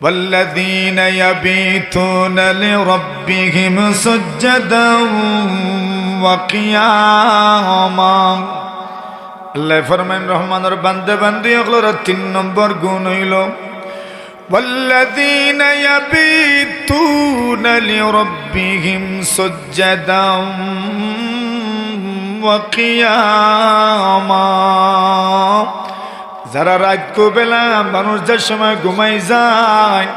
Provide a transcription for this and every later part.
والذين يبيتون لربهم سجدا وقياما আল্লাহ ফরমান রহমানের বান্দে বান্দি ওগুলোর তিন নম্বর গুণ হইল والذين يبيتون لربهم سجدا وقياما যারা রাত বেলা মানুষদের সময় ঘুমাই যায়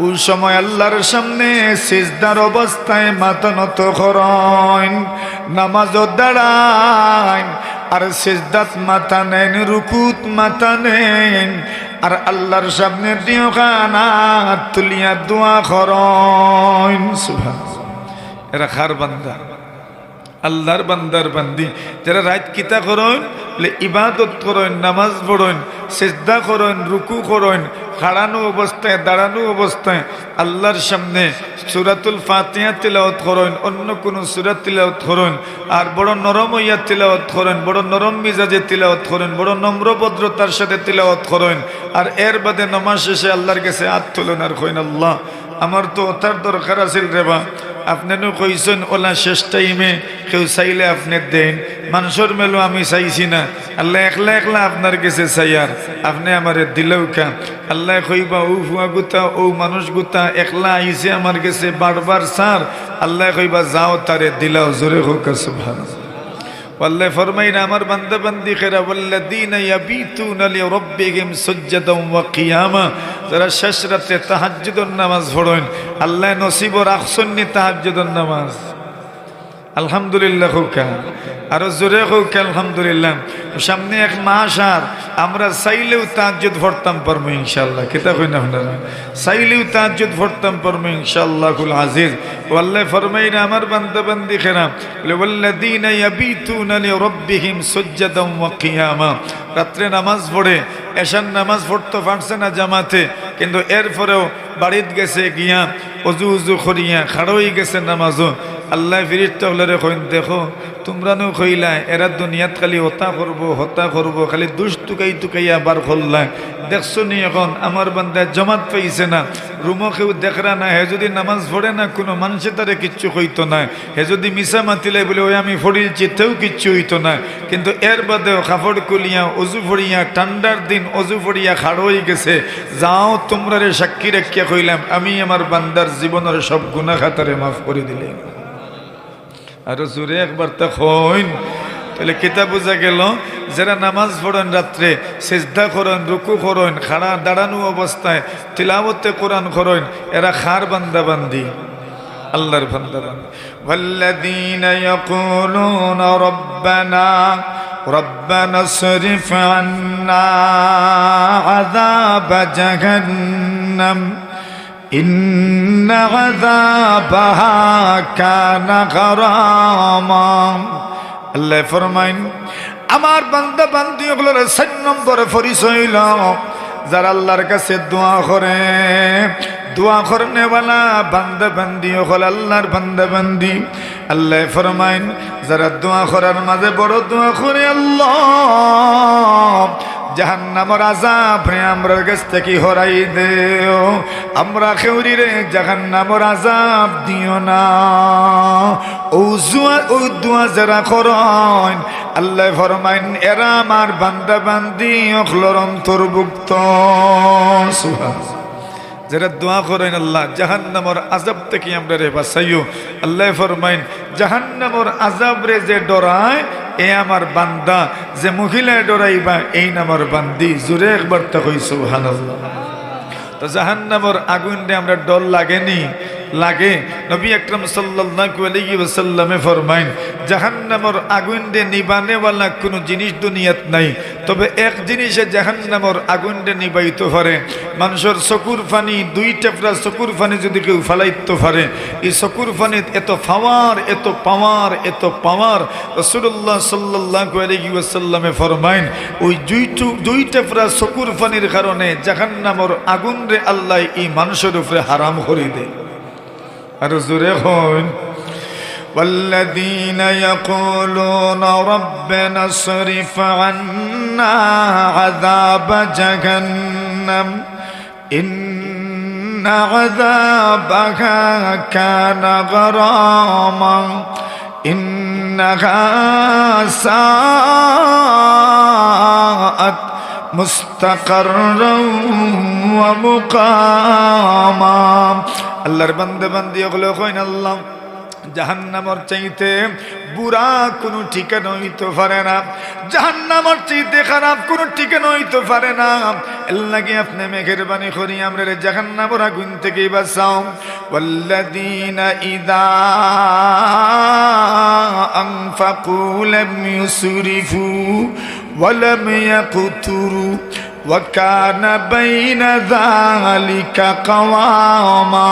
ওই সময় আল্লাহর সামনে সিজদার অবস্থায় মাথা নত করেন নামাজ দাঁড়ায়, আর সিজদাত মাথা নেন, রুকুত মাথা নেন, আর আল্লাহর সামনে দিও খানা তুলিয়া দোয়া সুভান এরা খার বান্দা। আল্লাহর বান্দার বান্দি। যারা রাত কিতা করেন ইবাদত করেন, নামাজ পড়েন, সেজদা করেন, রুকু করেন খাড়ানো অবস্থায়, দাঁড়ানো অবস্থায় আল্লাহর সামনে সুরাতুল ফাতিহা তিলাওয়াত করেন, অন্য কোনো সুরাত তিলাওয়াত করেন, আর বড় নরম হইয়া তিলাওয়াত করেন, বড় নরম মিজাজে তিলাওয়াত করেন, বড় নম্রভদ্রতার সাথে তিলাওয়াত করেন, আর এর বাদে নমাজ শেষে আল্লাহর কাছে হাত আর কইন, আল্লাহ আমার তো ওটার দরকার আছিল রেবা আপনারও কইছেন, ওলা শেষ টাইমে কেউ চাইলে আপনি দেন। মানুষের মেলো আমি চাইছি না। আল্লাহ একলা একলা আপনার কাছে চাইয়ার আপনি আমার দিলেও কা। আল্লাহ কইবা, ও ফুয়া গুতা, ও মানুষ গুতা, একলা আইছে আমার কাছে বারবার সার আল্লাহ কইবা, যাও তারে দিলাও, জোরে হোক সুবহান আল্লাহ ফরমাইন, আমার বান্দা বান্দি খেরা ওয়াল্লাদিন দিন যারা শেষ রাতে তাহাজ্জুদের নামাজ ভরেন আল্লাহ নসিব রাখছেন নি তাহাজ্জুদের নামাজ। আলহামদুলিল্লাহ খুকা আরও জোরে খুক আলহামদুলিল্লাহ। সামনে এক মাস আর আমরা চাইলেও তাজ্জুদ ভরতাম পারব ইনশাল্লাহ কেতা কই না আপনারা? চাইলেও তাজ্জুদ ভরতাম পারব ইনশাল্লাহ কুল আজিজ ওয়াল্লাহ ফরমাইনা, আমার বান্দা বান্দি খেরা ওয়াল্লাযীনা ইয়াবিতুনা লিরাব্বিহিম সুজদান ওয়া কিয়ামা। রাত্রে নামাজ পড়ে, এশার নামাজ পড়তে পারছে না জামাতে, কিন্তু এরপরেও বাড়িত গেছে গিয়া অজু উজু করিয়া খাড়ই গেছে নামাজও। আল্লাহ ফিরিত হলে কইন দেখো, তোমরা নো কইলা এরা দুনিয়াত খালি হতা করব হতা করব, খালি দুষ টুকাই টুকাইয়া বার করলা দেখছ নি এখন, আমার বান্দা জমাত পাইছে না, রুমো কেউ দেখরা না, হে যদি নামাজ পড়ে না, কোনো মানুষে তারে কিচ্ছু হইতো না। হে যদি মিশা মাতিলে বলে, ওই আমি ফড়িয়েছি তেও কিচ্ছু হইতো না। কিন্তু এর বাদেও কাপড় কুলিয়া অজু ফড়িয়া ঠান্ডার দিন অজু ফড়িয়া খাড় হয়ে গেছে। যাও তোমরা রে সাক্ষী রাখিয়া কইলাম, আমি আমার বান্দার জীবনের সব গুণা খাতারে মাফ করে দিলাম। আরো জোরে একবার তা হইন তাহলে কিতাব বোঝা গেল যারা নামাজ পড়েন রাত্রে সেজদা করেন রুকু করেন খাড়া দাঁড়ানো অবস্থায় তিলাবতে কোরআন করেন এরা খার বান্দা বান্দি আল্লাহর বান্দা বান্দি والذين يقولون ربنا ربنا اصرف عنا عذاب جهنم إن عذابها كان غراما আল্লাহ ফরমাইন আমার বান্দা বান্দি ওগুলোর সাত নম্বরে পরিচয় হইল যারা আল্লাহর কাছে দোয়া করে দোয়া করনেওয়ালা বান্দা বান্দি হল আল্লাহর বান্দা বান্দি আল্লাহ ফরমাইন যারা দোয়া করার মাঝে বড় দোয়া করে আল্লাহ আল্লাহ ফরমাইন, এরা আমার বান্দা বান্দি, অখলর অন্তর্ভুক্ত। যারা দোয়া করেন আল্লাহ, জাহান্নামর আজাব থেকে আমরা রে বাসাইও আল্লাহ ফরমাইন, জাহান্নামর আজাব রে যে ডরায় এ আমার বান্দা, যে মহিলায় ডরাইবা, এই নামার বান্দি জোরে একবার তো কই হান তো জাহান্নামর আগুন রে আমরা ডর লাগেনি। লাগে। নবী আকরম সাল্লাল্লাহু আলাইহি ওয়াসাল্লামে ফরমাইন, জাহান্নামর আগুন দিয়ে নিবানেওয়ালা কোনো জিনিস দুনিয়াত নাই, তবে এক জিনিসে জাহান্নামর আগুন দিয়ে নিবাইতে পারে। মানুষের চকুর পানি, দুই টেপরা চকুর পানি যদি কেউ ফালাইতে পারে, এই চকুর পানিত এত ফাওয়ার, এত পাওয়ার এত পাওয়ার। রসুল্লাহ সাল্লাল্লাহু আলাইহি ওয়াসাল্লামে ফরমাইন, ওই দুইটু দুই টেপরা চকুর পানির কারণে জাহান্নামর আগুন রে আল্লাহ এই মানুষের উপরে হারাম করে দেয়। আর জোরে হন والذين يقولون ربنا اصرف عنا عذاب جهنم إن عذابها كان غراما إنها ساءت মুস্তাকার আল্লাহর বন্দে বান্দি ওগুলো কইন আল্লাহ। জাহান্নামর চাইতে বুড়া কোনো ঠিকানা হইতে পারে না জাহান্নামর চাইতে খারাপ কোনো ঠিকানা হইতে পারে না এল্লাগে আপনি মেঘের বাণী করি আমরা রে জাহান্নামর আগুন থেকে বাঁচাও والذين إذا أنفقوا لم يسرفوا ولم يقتروا وكان بين ذلك قواما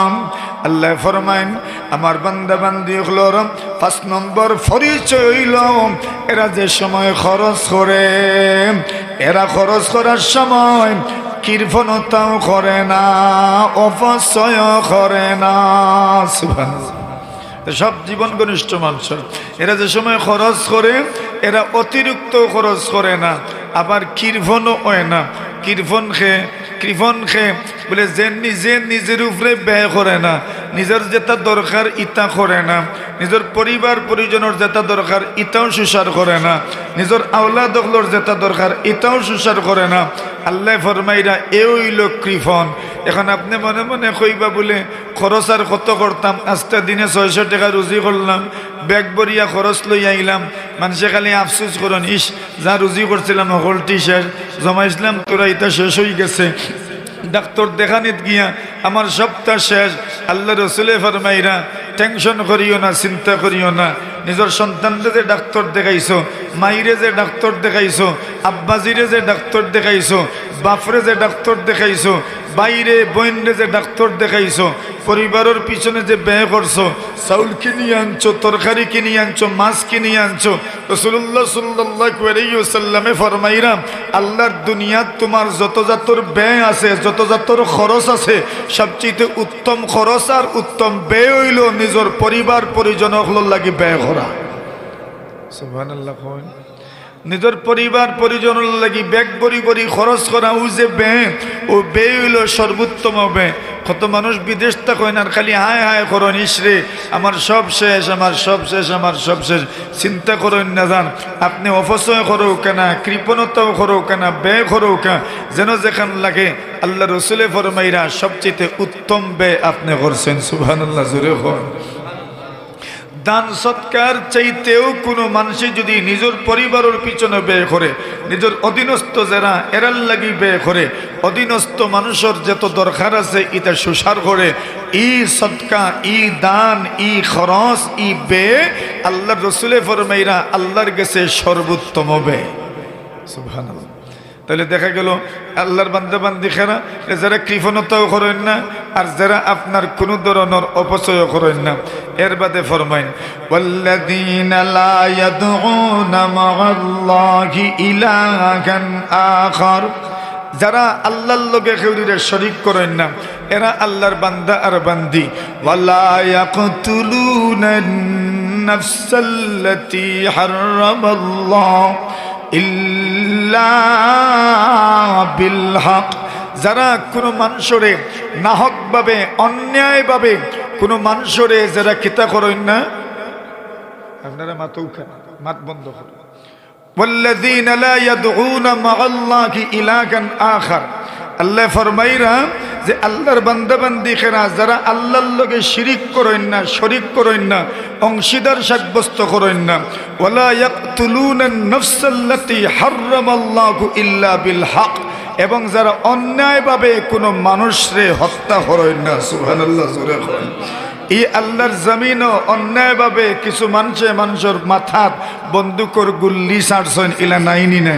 আল্লাহ ফরমাইন আমার বান্দা বান্দি হলোর পাঁচ নম্বর পরিচয় হইল এরা যে সময় খরচ করে এরা খরচ করার সময় কীর্তনতাও করে না অপচয় করে না সুবহানাল্লাহ সব জীবন ঘনিষ্ঠ মানুষের এরা যে সময় খরচ করে, এরা অতিরিক্ত খরচ করে না। আবার কীর্ভনও হয় না। কীর্ভন খেয়ে কৃপন খেয়ে বলে, যে নিজে নিজের উপরে ব্যয় করে না, নিজের যেটা দরকার ইটা করে না, নিজের পরিবার পরিজনের যেটা দরকার ইটাও সুসার করে না, নিজের আওলা দখলর যেটা দরকার ইটাও সুসার করে না। আল্লাহ ফরমাইরা, এ হইল কৃপন এখন আপনি মনে মনে কইবা বলে, খরচ আর কত করতাম, আজকে দিনে ছয়শো টাকা রুজি করলাম ব্যাগ বরিয়া খরচ লই আইলাম। মানুষে খালি আফসোস করন, ইস, যা রুজি করছিলাম, হল টি শার্ট জমাইছিলাম তোরা এটা শেষ হয়ে গেছে। ডাক্তার দেখানিত গিয়া, আমার সপ্তাহ শেষ। আল্লাহ রসুলে ফরমাইরা, টেনশন করিও না, চিন্তা করিও না। নিজের সন্তানরে যে ডাক্তার দেখাইছো, মাইরে যে ডাক্তার দেখাইছো, আব্বাজিরে যে ডাক্তার দেখাইছো বাপরে যে ডাক্তার দেখাইছো, বাইরে বইনরে যে ডাক্তার দেখাইছো, পরিবারের পিছনে যে ব্যয় করছ, চাউল কিনিয়ে আনছো, তরকারি কিনিয়ে আনছো, মাছ কিনিয়ে আনছো রসুল্লাহ সাল্লাহ সাল্লামে ফরমাইরাম, আল্লাহর দুনিয়াত তোমার যত জাতর ব্যয় আছে, যত জাতর খরচ আছে, সবচেয়ে উত্তম খরচ আর উত্তম ব্যয় হইল নিজের পরিবার পরিজন লাগি ব্যয় করা। কইন। নিজের পরিবার, পরিজনের লাগি ব্যাগ বরি বরি খরচ করা ও যে বে ও বে হইল সর্বোত্তম বে কত মানুষ বিদেশ থাকেন আর খালি হায় হায় করন ইসরে আমার সব শেষ, আমার সব শেষ, আমার সব শেষ। চিন্তা করেন না যান আপনি অপচয় করো কেনা, কৃপণতাও করো কেনা ব্যয় করো কে যেন যেখান লাগে আল্লাহ রসুলে ফরমাইরা সবচেয়ে উত্তম ব্যয় আপনি করছেন, সুবহানাল্লাহ জুড়ে হন দান সৎকার চাইতেও কোনো মানুষে যদি নিজের পরিবারের পিছনে ব্যয় করে, নিজের অধীনস্থ যারা এরাল লাগি ব্যয় করে, অধীনস্থ মানুষের যত দরকার আছে ইটা সুসার করে, ই সৎকা, ই দান, ই খরচ, ই বে আল্লাহর রসুলে ফরমাইরা আল্লাহর গেছে সর্বোত্তম ব্যয়। সুবহানাল্লাহ। তাহলে দেখা গেল, আল্লাহর বান্দাবান্দি খেরা যারা কৃপণতাও করেন না, আর যারা আপনার কোনো ধরনের অপচয় করেন না। এর বাদে ফরমাইন যারা আল্লাহর লোকে খেউরিরে শরিক করেন না, এরা আল্লাহর বান্দা আর বান্দি। ওয়ালা ইল্লা বিল হক যারা কোনো মানুষরে নাহকভাবে অন্যায়ভাবে কোনো মানুষরে যারা কিতা করেন না আপনারা মাতও খান মাত বন্ধ করুন والذين لا يدعون مع الله إلها آخر আল্লাহ ফরমাইরা যে আল্লাহর বান্দাবান্দি খেরা, যারা আল্লাহর লগে শিরিক করেন না, শরিক করেন না, অংশীদার সাব্যস্ত করেন না। ইল্লা এবং যারা অন্যায়ভাবে কোনো মানুষরে হত্যা করেন না, সুবহানাল্লাহ এই আল্লাহর জমিনও অন্যায়ভাবে কিছু মানুষে মানুষের মাথাত বন্দুকর গুল্লি ছাড়ছেন, ইলা নাইনি না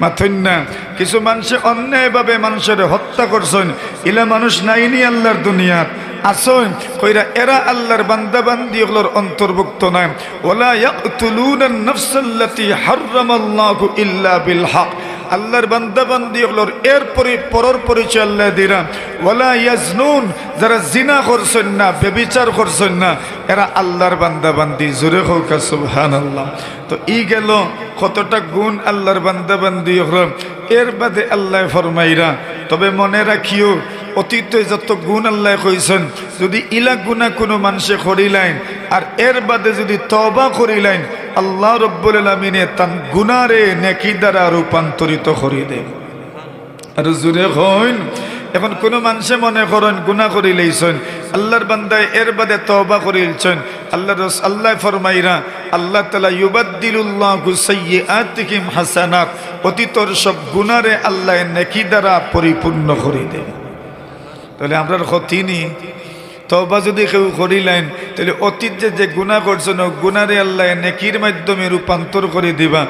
মাথইন না কিছু মানুষে অন্যায়ভাবে মানুষের হত্যা করছেন। ইলা মানুষ নাইনি আল্লাহর দুনিয়ার। আসন, কইরা এরা আল্লাহর বান্দা বান্দি ওগুলোর অন্তর্ভুক্ত নয় ওলা ইয়াকতুলুনা নাফসাল্লাতী হারামাল্লাহু ইল্লা বিল হক। আল্লাহর বান্দা বান্দি ওগুলোর এর পরে পরর পরিচয় আল্লাহ দিলাম ওলা ইয়াজনুন, যারা জিনা করছেন না, বেবিচার করছেন না, এরা আল্লাহর বান্দা বান্দি জোরে হোক, সুবহানাল্লাহ। তো ই গেল কতটা গুণ আল্লাহর বান্দা বান্দি ওগুলো এর বাদে আল্লাহ ফরমাইরা, তবে মনে রাখিও, অতীতে যত গুণ আল্লাহ কইছেন, যদি ইলা গুণা কোনো মানুষে করিলাইন আর এর বাদে যদি তবা করিলাইন আল্লাহ রব্বুল আলমিনে তান গুনারে নেকি দ্বারা রূপান্তরিত করি দেন। আর জুড়ে হইন, এখন কোনো মানুষে মনে করেন গুণা করিলেইছেন আল্লাহর বান্দায় এর বাদে তবা করিলছেন আল্লাহ রস আল্লাহ ফরমাইরা আল্লাহ তালা ইউবাদ্দিলুল্লাহ গুসাইয়ে আতিকিম হাসানাত, অতীতর সব গুণারে আল্লাহ নেকি দ্বারা পরিপূর্ণ করে দেন। তাহলে আমরা ক্ষতি তবা যদি কেউ করিলেন, তাহলে অতীত যে যে গুণা করছেন গুণারে আল্লাহ নেকির মাধ্যমে রূপান্তর করে দিবা।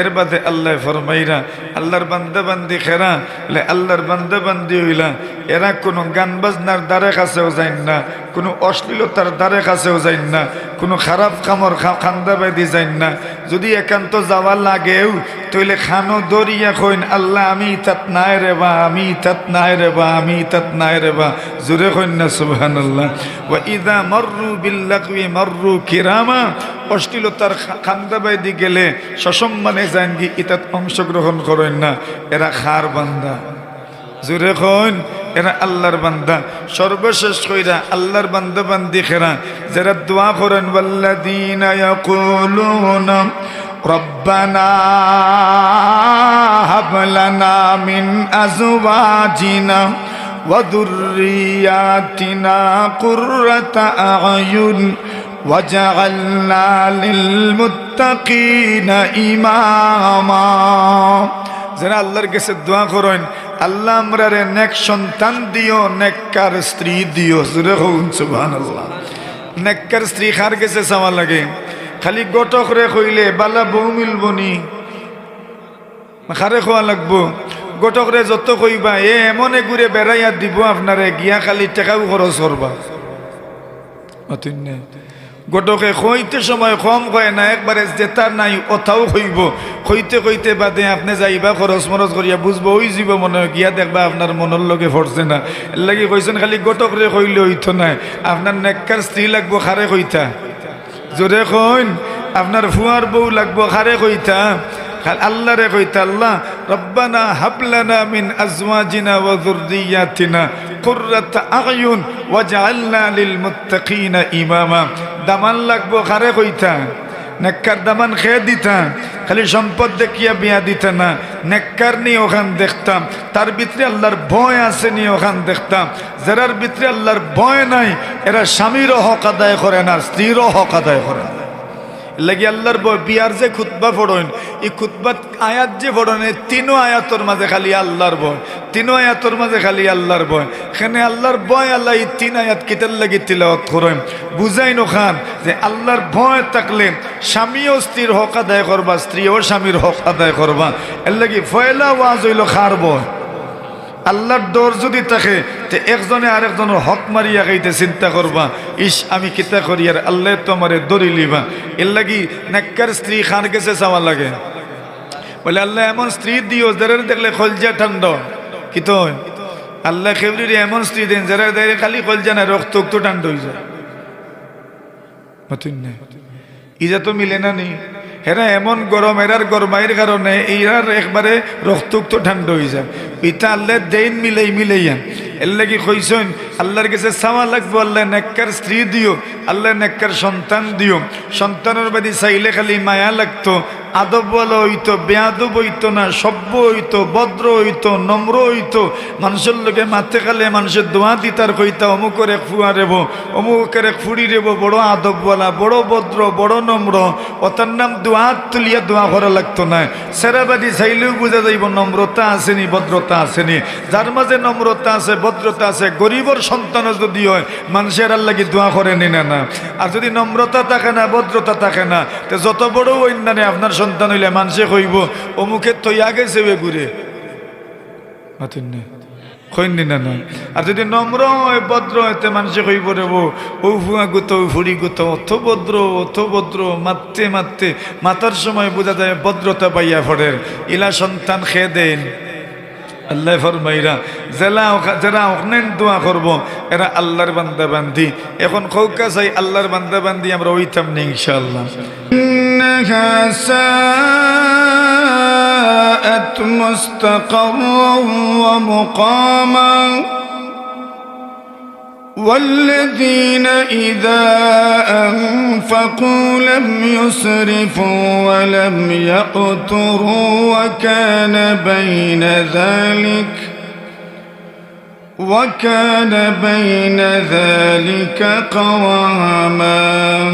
এর বাদে আল্লাহ ফরমাইরা, আল্লাহর বান্দা বান্দি খেরা আল্লাহর বান্দা বান্দি হইলা। এরা কোনো গান বাজনার দ্বারে কাছেও যাইন না, কোনো অশ্লীলতার দ্বারে কাছেও যাইন না, কোনো খারাপ কামর খান্দা বেদি না। যদি একান্ত যাওয়া লাগেও তইলে খানো দরিয়া কইন আল্লাহ আমি তাত নাই রে বা, আমি তাত নাই রে বা, আমি তাত নাই রে বা। জোরে কইন না সুবহান আল্লাহ ওয়া ইদা মররু বিল্লাগwi মররু কিরামা। অশ্লীলতার খান্দা বেদি গেলে সসম্মানে যান কি ইতাত অংশগ্রহণ করেন না। এরা খার বান্দা। জোরে কইন এরা আল্লাহর বান্দা। সর্বশেষ কইরা আল্লাহর বান্দা বান্দি খেরা। যারা দোয়া করেন, ওয়াল্লাযীনা ইয়াকুলুনা রব্বানা হাব লানা মিন আজওয়াজিনা وذرياتنا قرة أعين وجعلنا للمتقين إماما যারা আল্লাহর কাছে দোয়া করেন আল্লাহ আমরা রে নেক সন্তান দিও নেককার স্ত্রী দিও জুড়ে হন সুবহান আল্লাহ নেককার স্ত্রী খার গেছে চাওয়া লাগে খালি গটক রে কইলে, বালা বউ মিলবনি। খারে খোয়া লাগবো। গটক রে যত কইবা, এ এমনে ঘুরে বেড়াইয়া দিব আপনারে, গিয়া খালি টেকাও খরচ করবা। অতন্য, গোটকে কইতে সময় কম কয় না, একবারে জেতা নাই, অথাও কইব কইতে কইতে বাদে আপনি যাইবা, খরচ মরচ করিয়া বুঝব, ওই যাব মনে গিয়া দেখবা আপনার মনের লগে ফরছে না। এর লাগি কইছেন, খালি গোটক রে কইলে হইতো নাই আপনার নেককার স্ত্রী লাগবো, খারে কইতা। জোরে কইন, আপনার ফুয়ার বউ লাগবো খারে কইতা? আল্লাহ রে কইতা, আল্লাহ, রব্বানা হাবলানা মিন আজওয়াজিনা ওয়া যুররিয়াতিনা কুররাতা আয়ুন ওয়াজআলনা লিল মুত্তাকিনা ইমামা। দামান লাগবো খারে কইতা? নেককার দামান খেয়ে দিতাম, খালি সম্পদ দেখিয়া বিয়া দিত না। নেককার নিয়ে ওখান দেখতাম, তার ভিতরে আল্লাহর ভয় আছে নিয়ে ওখান দেখতাম। যারার ভিতরে আল্লাহর ভয় নাই, এরা স্বামীরও হক আদায় করে না, স্ত্রীরও হক আদায় করে না। লাগি আল্লাহর বয় বিয়ার যে খুতবা ফোড়ন এই খুতবাত আয়াত যে ফোড়ন তিনও আয়াতর মাঝে খালি আল্লাহর বয় তিনও আয়াতর মাঝে খালি আল্লাহর বয় এখানে আল্লাহর ভয় আল্লাহ এই তিন আয়াত কিতার লাগি তিলাওয়াত করেন। বুঝাই খান যে আল্লাহর ভয় থাকলে স্বামীও স্ত্রীর হক আদায় করবা, স্ত্রীও স্বামীর হক আদায় করবা। এর লাগি ফয়লা ওয়াজ হইল খার বয় আল্লাহর ডর যদি থাকে, তে একজনে আরেকজনের হক মারিয়া খাইতে চিন্তা করবা। ইস, আমি কিতা করি? আর আল্লাহ তো আমারে দরি লিবা। এর লাগি নেককার স্ত্রী খান গেছে চাওয়া লাগে। বলে, আল্লাহ, এমন স্ত্রী দিও যারা দেখলে খলজা ঠান্ড। কি তো আল্লাহ খেবরির এমন স্ত্রী দেন যারা দেখলে খালি খলজা না, রক্ত ঠান্ড হয়ে যায়। ইজা তো মিলে না নি। হেরা এমন গরম, এরার গরমাইয়ের কারণে এরার একবারে রক্তুক্ত ঠান্ডা হয়ে যায়। পিতা আল্লাহ দেন মিলেই মিলাইয়া এর কি কইসেন আল্লাহর কাছে চাওয়া লাগবো, আল্লাহ নেককার স্ত্রী দিও, আল্লাহ নেককার সন্তান দিও। সন্তানের বাদী চাইলে খালি মায়া লাগতো আদব বলা, হইতো বেয়াদব হইতো না, সভ্য হইতো, ভদ্র হইতো, নম্র হইতো। মানুষের লোকে মাথে খালে মানুষের দোয়া দিতার কইতা অমুকের এক ফুয়া রেব অমুকের এক ফুড়ি রেব, বড় আদব বলা, বড় ভদ্র, বড় নম্র। অতার নাম দোয়া তুলিয়া দোয়া করা লাগতো না। সেরাবাদী চাইলেও বোঝা যাইব, নম্রতা আসেনি ভদ্রতা আসেনি যার মাঝে নম্রতা আছে, ভদ্রতা আছে, গরিবর সন্তান যদি হয়, মানুষের আর লাগি দোয়া করে নিনে না আর যদি নম্রতা থাকে না, ভদ্রতা থাকে না, তো যত বড় অন্যান্য আপনার সন্তান হইলে মানুষে কইব অমুকে তৈয়া আগে বে ঘুরে কইনি না না আর যদি নম্র হয়, ভদ্র হইতে মানুষে কইব রেব ও ফুয়া গুতো ফুড়ি গুতো অত মাতার সময় বোঝা যায় ভদ্রতা পাইয়া ফড়ের ইলা সন্তান খেয়ে দেন। আল্লাহ ফরমাইরা জেলা যারা ওখানে দোয়া করব এরা আল্লাহর বান্দা বান্দি এখন খৌকা চাই আল্লাহর বান্দা বান্দি আমরা ওইতাম নি ইনশাআল্লাহ إنها ساءت مستقرا ومقاما والذين إذا أنفقوا لم يسرفوا ولم يقتروا وكان بين ذلك وكان بين ذلك قواما.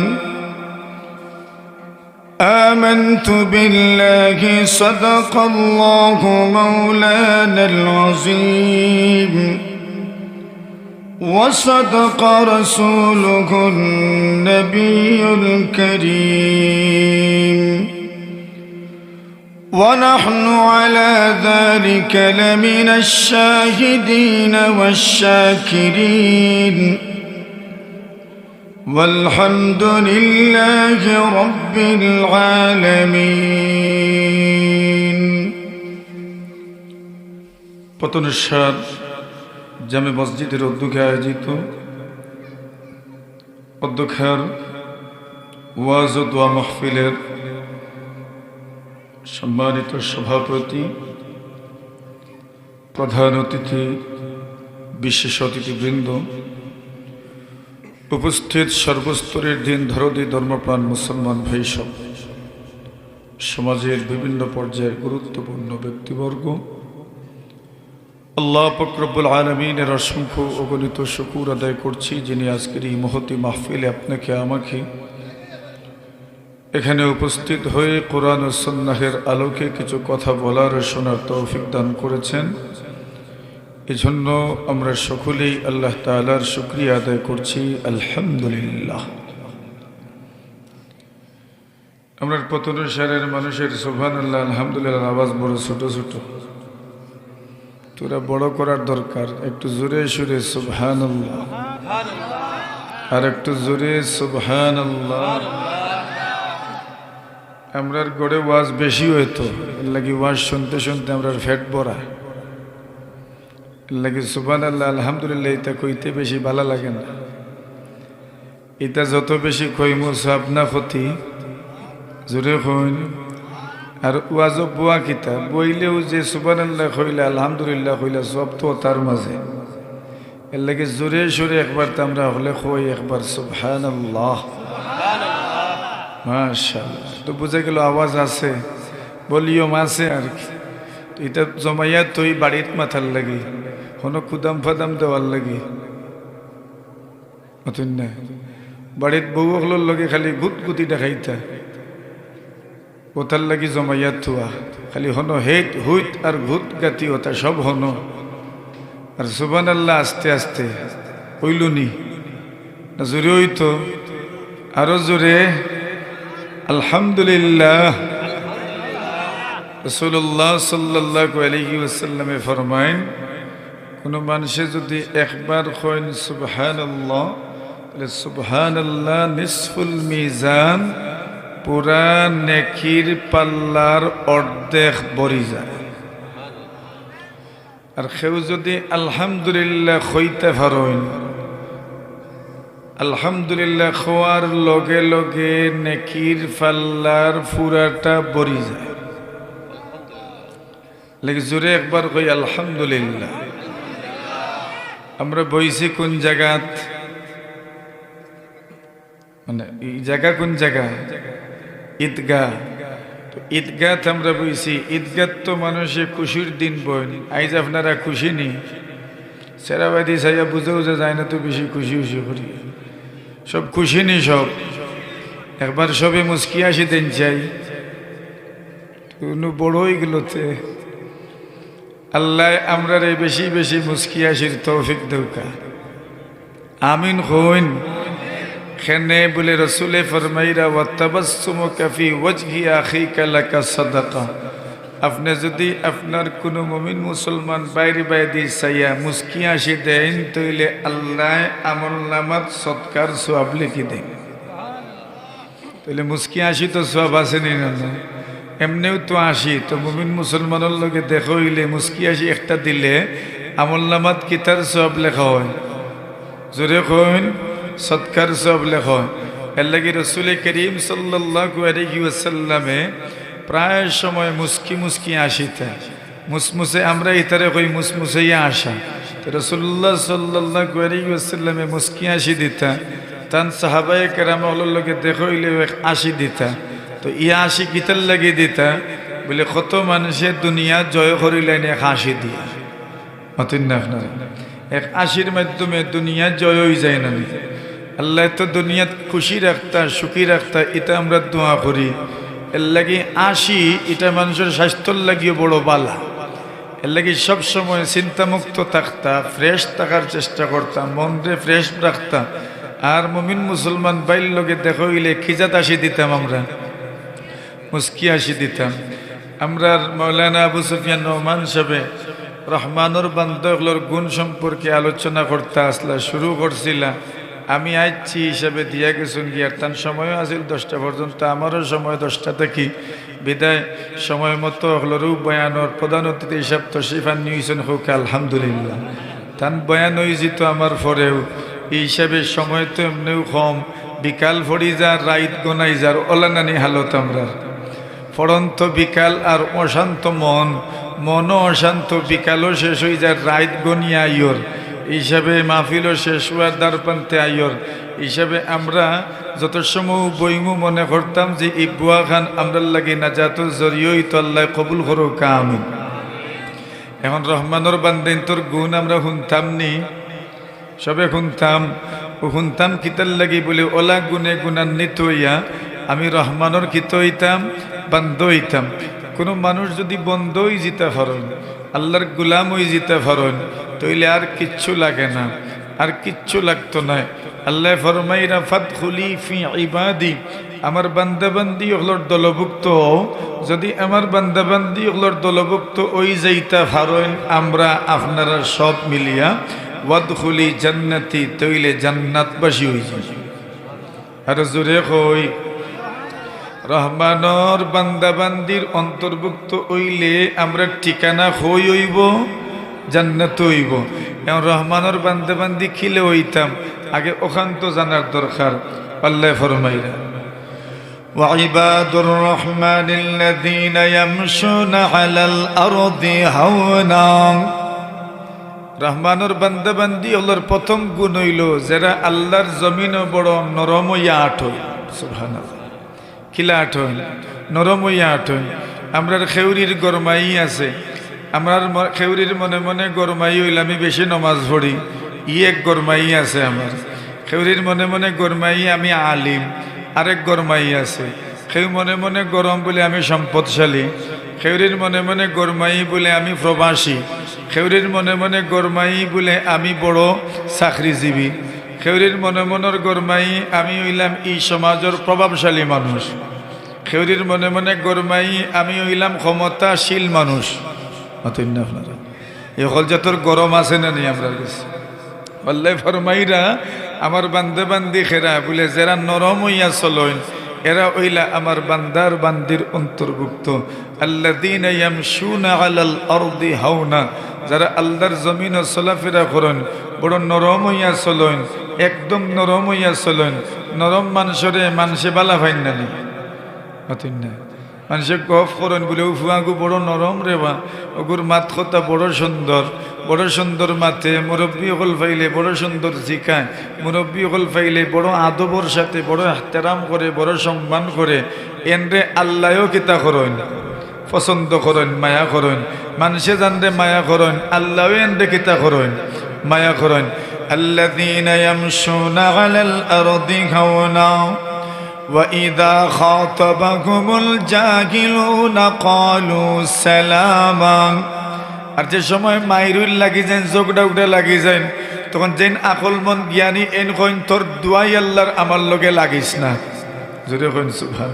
آمنت بالله صدق الله مولانا العظيم. وصدق رسوله النبي الكريم. ونحن على ذلك لمن الشاهدين والشاكرين. والحمد لله رب العالمين. জামে মসজিদের অধ্যক্ষে আয়োজিত অধ্যক্ষের ওয়াজ ও দোয়া মাহফিলের সম্মানিত সভাপতি, প্রধান অতিথি, বিশেষ অতিথিবৃন্দ, উপস্থিত সর্বস্তরের দিন ধরদি ধর্মপ্রাণ মুসলমান ভাই সব, সমাজের বিভিন্ন পর্যায়ের গুরুত্বপূর্ণ ব্যক্তিবর্গ আল্লাহ ফকরবুল আলমিনের অসংখ্য অগণিত শুকুর আদায় করছি যিনি আজকের এই মহতি মাহফিলে আপনাকে, আমাকে এখানে উপস্থিত হয়ে কোরআন ও সন্ন্যাহের আলোকে কিছু কথা বলার ও শোনার তৌফিক দান করেছেন। এজন্য আমরা সকলেই আল্লাহ তালার শুক্রিয়া আদায় করছি। আলহামদুলিল্লাহ। আমরা পতনুসারের মানুষের সোভান আল্লাহ আলহামদুলিল্লাহ, আওয়াজ বড় ছোট ছোট। তোরা বড় করার দরকার। একটু জোরে সুরে সুবহান আর একটু জোরে সুবহান আমরার গড়ে ওয়াজ বেশি হইতো। এর লাগি ওয়াজ শুনতে শুনতে আমরা ফ্যাট বড়া। এর লাগি সুবহান আল্লাহ আলহামদুলিল্লাহ, এটা কইতে বেশি ভালো লাগে না। এটা যত বেশি কইমু সব না ক্ষতি, জোরে কইন। আর ওয়াজ বুয়া কিতা বইলেও যে সুবান আল্লাহ কইলে, আলহামদুলিল্লাহ কইলে, সব তো তার মাঝে। এর লাগে জোরে সোরে একবার তো আমরা হলে কই একবার সুবহান আল্লাহ তো বুঝে গেল আওয়াজ আছে, ভলিউম আছে আর কি। এটা জমাইয়া তুই বাড়ির মাথার লাগি হনো কুদাম ফাদাম দেওয়ার লাগি। অতুন না বাড়ির বউ হলোর লগে খালি গুত গুতি দেখাইতা ওতার লাগি জমাইয়া থুয়া। খালি হনো হেট, হুইট আর ভূত গাতি ওটা সব হনো। আর সুবান আল্লাহ আস্তে আস্তে হইলুনি না। জোরে হইতো। আরও জোরে, আলহামদুলিল্লাহ। রসুল্লাহ সাল্লাহ ফরমাইন, কোনো মানুষে যদি একবার কইন সুবহান আল্লাহ সুবহান আল্লাহ নিসফুল মিজান পুরা নেকির পাল্লার অর্ধেক বরি যায়। আর সেও যদি আলহামদুলিল্লাহ খইতে পারেন, আলহামদুলিল্লাহ খোয়ার লগে লগে নেকির পাল্লার ফুরাটা বরি যায়। লাগে জোরে একবার কই আলহামদুলিল্লাহ। আমরা বইছি কোন জায়গাত? মানে এই জায়গা কোন জায়গা? ঈদগাহ। তো ঈদগাহ আমরা বুঝছি। ঈদগাহ তো মানুষে খুশির দিন বইন। আইজ আপনারা খুশি নি? সেরাবাদি সাইয়া বুঝে বুঝে যায় না তো বেশি খুশি খুশি করি। সব খুশি নি সব? একবার সবে মুস্কি আসি দিন চাই। কোনো বড় হয়ে গেলতে আল্লাহ আমরা বেশি বেশি মুস্কি আসির তৌফিক দৌকা। আমিন হইন। খেনে বলে রসুলে ফরমাইরা ও তবসুম কফি ওজহি আখি কালাকা সদকা। আপনি যদি আপনার কোনো মমিন মুসলমান বাইরে বাইরে চাইয়া মুস্কি আসি দেন, তইলে আল্লাহ আমল নামাত সৎকার সোয়াব লিখি দেন। তাহলে মুস্কি আসি তো সোয়াব আসেনি না এমনিও তো আসি তো মুমিন মুসলমানের লগে দেখো হইলে মুস্কি আসি একটা দিলে আমল নামাত কিতার সব লেখা হয়? জোরে কইন। সৎকার সব লেখ। এর লাগি রসুল করিম সাল্লাহু প্রায় সময় মুস্কি মুস্কি আসিতে মুসমুসে আমরা ইতারে কই মুসমুসাইয়া আসা। রসুল্লাহ সাল্লাহ আলাইসাল্লামে মুস্কি হাসি দিতা তান সাহাবাই কেরাম লোকে দেখইলে আশি দিতা তো ইয়া আশি কিতার লাগি দিতা বলে কত মানুষে দুনিয়া জয় করিলেন এক হাসি দিয়া। মতন না এক আশির মাধ্যমে দুনিয়া জয় হয়ে যায় না। আল্লাহ তো দুনিয়াত খুশি রাখতা, সুখী রাখতা, এটা আমরা দোয়া করি। এর লাগি আসি, এটা মানুষের স্বাস্থ্যর লাগিয়ে বড় বালা। এর লাগি সবসময় চিন্তামুক্ত থাকতা ফ্রেশ থাকার চেষ্টা করতাম মনরে ফ্রেশ রাখতাম আর মমিন মুসলমান বাইর লোকে দেখো গেলে খিজাত আসি দিতাম আমরা, মুস্কি আসি দিতাম। আমরা মৌলানা আবু সুফিয়ান রহমান সাহেবে রহমানুর বান্ধবগুলোর গুণ সম্পর্কে আলোচনা করতে আসলা, শুরু করছিলাম আমি আইছি হিসাবে দিয়া গেছুন গিয়ার। তার সময়ও আছিল দশটা পর্যন্ত, আমারও সময় দশটা থেকে। বিদায় সময় মতো হলরু বয়ানোর প্রধান অতিথি হিসাব তশিফান নিয়েছেন হোক, আলহামদুলিল্লাহ। তান বয়ান হয়েছি তো আমার পরেও এই হিসাবে সময় তো এমনিও কম। বিকাল ফড়ি যার, রাইত গোনাই যার ওলানানি হালত আমরা। ফড়ন্ত বিকাল আর অশান্ত মন, মনও অশান্ত, বিকালও শেষ হয়ে যায় রাইত গনিয়া আইয়র হিসাবে মাহফিলও শেষ হওয়ার দ্বারপান্তে আইয়র। হিসাবে আমরা যত সময় বইমু মনে করতাম যে এই বুয়া খান আমরা লাগে না যাত জরিয়ই তো আল্লাহ কবুল করো কামিন এখন রহমানোর বান্দেন তোর গুণ আমরা শুনতাম নি সবে শুনতাম। শুনতাম কিতার লাগি বলে, ওলা গুণে গুণান্বিত হইয়া আমি রহমানোর কিত হইতাম বান্ধ হইতাম। কোনো মানুষ যদি বন্ধই জিতা ফরন আল্লাহর গুলাম হই জিতে ফরন তইলে আর কিচ্ছু লাগে না, আর কিচ্ছু লাগতো না। আল্লাহ ফরমাই রাফাত খুলি ফি ইবাদি, আমার বান্দাবান্দি ওগুলোর দলভুক্ত। যদি আমার বান্দাবান্দি ওগুলোর দলভুক্ত ওই যাইতা ফারইন আমরা আপনারা সব মিলিয়া ওয়াদখুলি জান্নাতি, তৈলে জান্নাতবাসী হইছি আর জোরে কই, রহমানর বান্দাবান্দির অন্তর্ভুক্ত হইলে আমরা ঠিকানা হই হইব। জান্নাত হইব এবং রহমানর বান্দাবান্দি খিলে হইতাম আগে ওখান তো জানার দরকার আল্লাহ ফরমাইরা وعباد الرحمن الذين يمشون على الأرض هونا রহমানুর বান্দাবান্দি হলোর প্রথম গুণ হইল যারা আল্লাহর জমিনও বড় নরমইয়া আঠ হইল সুবহানাল্লাহ কিলা আঠ হইল নরমইয়া আঠ হইল আমরার খেউরির গরমাই আছে আমরার ম- খেউরির মনে মনে গরমাই হইল, আমি বেশি নমাজ পড়ি। ই এক গরমাই আছে আমার। খেউরির মনে মনে গরমাই, আমি আলিম। আরেক গরমাই আছে। খেউ মনে মনে গরম বলে আমি সম্পদশালী। খেউরির মনে মনে গরমাই বলে আমি প্রবাসী। খেউরির মনে মনে গরমাই বলে আমি বড় চাকরিজীবী। খেউরির মনে মনের গরমাই, আমি হইলাম ই সমাজের প্রভাবশালী মানুষ। খেউরির মনে মনে গরমাই, আমি হইলাম ক্ষমতাশীল মানুষ। অতন্য আপনারা। এই হল যতর গরম আছে না নেই আমরা কাছে ফরমাইরা, আমার বান্দে বান্দি খেরা বলে, যারা নরম হইয়া চলইন এরা ওইলা আমার বান্দার বান্দির অন্তর্ভুক্ত। আল্লাহ দিন আলাল হাওনা। যারা আল্লাহর জমিন ও চলাফেরা করেন, বড় নরম হইয়া চলইন একদম নরম হইয়া চলইন নরম মানুষরে, মানুষে বালা ফাইন না নি অতই না মানুষে কফ করেন বলে উফুয়াগু বড় নরম রে বা। ওগুর মাত কথা বড় সুন্দর। বড় সুন্দর মাথে মুরব্বী হল ফাইলে বড় সুন্দর শিখায় মুরব্বী হল ফাইলে বড় আদবর সাথে বড় হাতেরাম করে, বড় সম্মান করে। এনরে আল্লাহও কিতা করেন? পছন্দ করেন, মায়া করেন। মানুষে জানরে মায়া করেন, আল্লাহও এনরে কিতা করেন? মায়া করেন। আল্লাহ দিন وإذا خاطبهم الجاهلون قالوا سلاما আর যে সময় মাইরুল লাগি যান যোগডা উগডা লাগি যান তখন যেন আকল মন জ্ঞানী এন কইন তোর দুয়াই আল্লাহর আমার লগে লাগিস না জোরে কইন সুভান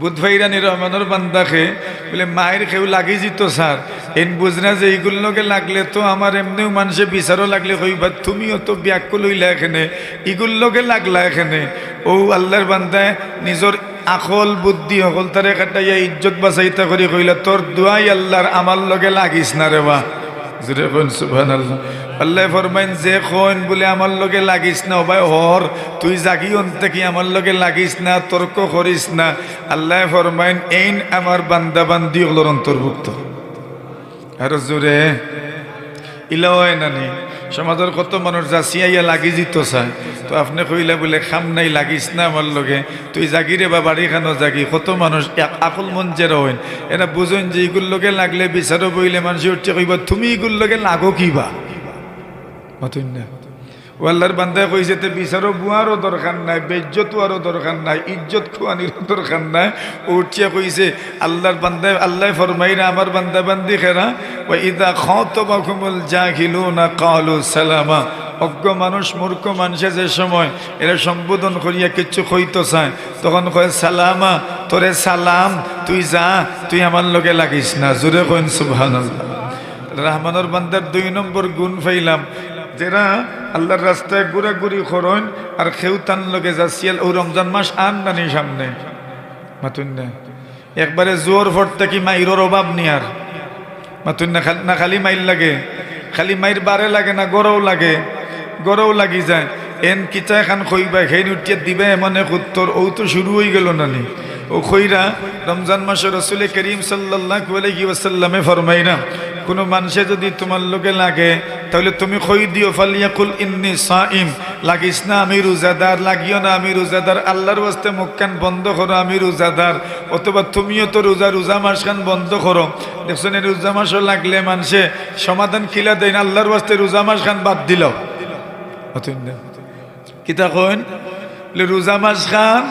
বুধ ভাইরানি রহমানের বান্দাকে বলে মায়ের খেউ লাগি যেত স্যার এন বুঝনা যে এইগুলো লগে লাগলে তো আমার এমনিও মানুষে বিচারও লাগলে কইবা তুমিও তো ব্যাক লইলা এখানে। ইগুল লগে লাগলা এখানে। ও আল্লাহর বান্দায় নিজের আকল বুদ্ধি সকল তারে কাটাইয়া ইজ্জত বাঁচাইতা করে কইলা, তোর দুয়াই আল্লাহর, আমার লগে লাগিস না রে বা। জুড়ে কোন সুবহান আল্লাহ আল্লাহ ফরমাইন, যে কোন বলে আমার লগে লাগিস না ভাই হর, তুই জাগি অন্তে কি আমার লগে লাগিস না, তর্ক করিস না। আল্লাহ ফরমাইন এইন আমার বান্দা বান্দি ওগুলোর অন্তর্ভুক্ত। আর জোরে। ইলা সমাজের কত মানুষ যা সিয়াইয়া লাগি জিত চায় তো আপনি কইলে বলে, খাম নাই, লাগিস না আমার লগে। তুই জাগিরে বা বাড়ি খানো জাগি, কত মানুষ মন যে হইন এরা বুঝুন যে ইগুর লগে লাগলে বিচারও বইলে মানুষ উঠছে কইবা, তুমি ইগুর লগে লাগো কিবা মতন না। ও আল্লাহর কইছে তে বিচারও বুয়ারও দরকার নাই বেজ্জতো আরও দরকার নাই, ইজ্জত খুয়ানিরও দরকার নাই। উঠিয়া কইছে, আল্লাহর বান্দায় আল্লাহ ফরমাই না আমার বান্দা বান্দি খেরা। ও ইদা খতবাকুমুল না কালু সালামা। অজ্ঞ মানুষ, মূর্খ মানুষে যে সময় এরা সম্বোধন করিয়া কিচ্ছু কইতো চায়, তখন কয়, সালামা, তোরে সালাম, তুই যা, তুই আমার লগে লাগিস না। জোরে কইন, সুবহানাল্লাহ। রহমানের বান্দার দুই নম্বর গুণ পাইলাম যারা আল্লাহর রাস্তায় ঘুরাঘুরি খরণ আর খেউ তান লগে যাচ্ছিয়াল ও রমজান মাস আন নানি সামনে। মাতুন না একবারে জোর ভরতে কি মাইরর অভাব নিয়ার মাতুন না না খালি মাইর লাগে, খালি মাইর বারে লাগে না গরও লাগে, গরও লাগি যায়। এন কিচা খান খইবা খেয়ে উঠিয়ে দিবে এমন এক উত্তর ও তো শুরু হয়ে গেল নানি। ও খইরা রমজান মাসে রসুল করিম সাল্লাহ আলাইহি ওয়াসাল্লামে ফরমাইনা কোনো মানুষে যদি তোমার লোকে লাগে, তাহলে তুমি খই দিও, ফালিয়াকুল ইন্নি সাইম। লাগিস না আমি রোজাদার, লাগিও না আমি রোজাদার। আল্লাহর বাস্তে মুখখান বন্ধ করো আমি রোজাদার। অথবা তুমিও তো রোজা রোজা মাস খান বন্ধ করো। দেখছেন, এই রোজা মাসও লাগলে মানুষে সমাধান খিলা দেয় না, আল্লাহর বাস্তে রোজা মাস খান বাদ দিল। কিতা কইন? রোজা মাস খান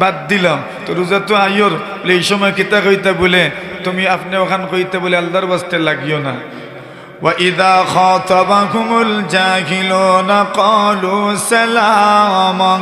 বাদ দিলাম। তো রোজা তো আইয়র। এই সময় কিতা কইতা বলে? তুমি আপনি ওখান কইতে বলে আল্লাহর বাস্তে লাগিও না وإذا خاطبهم الجاهلون قالوا سلاما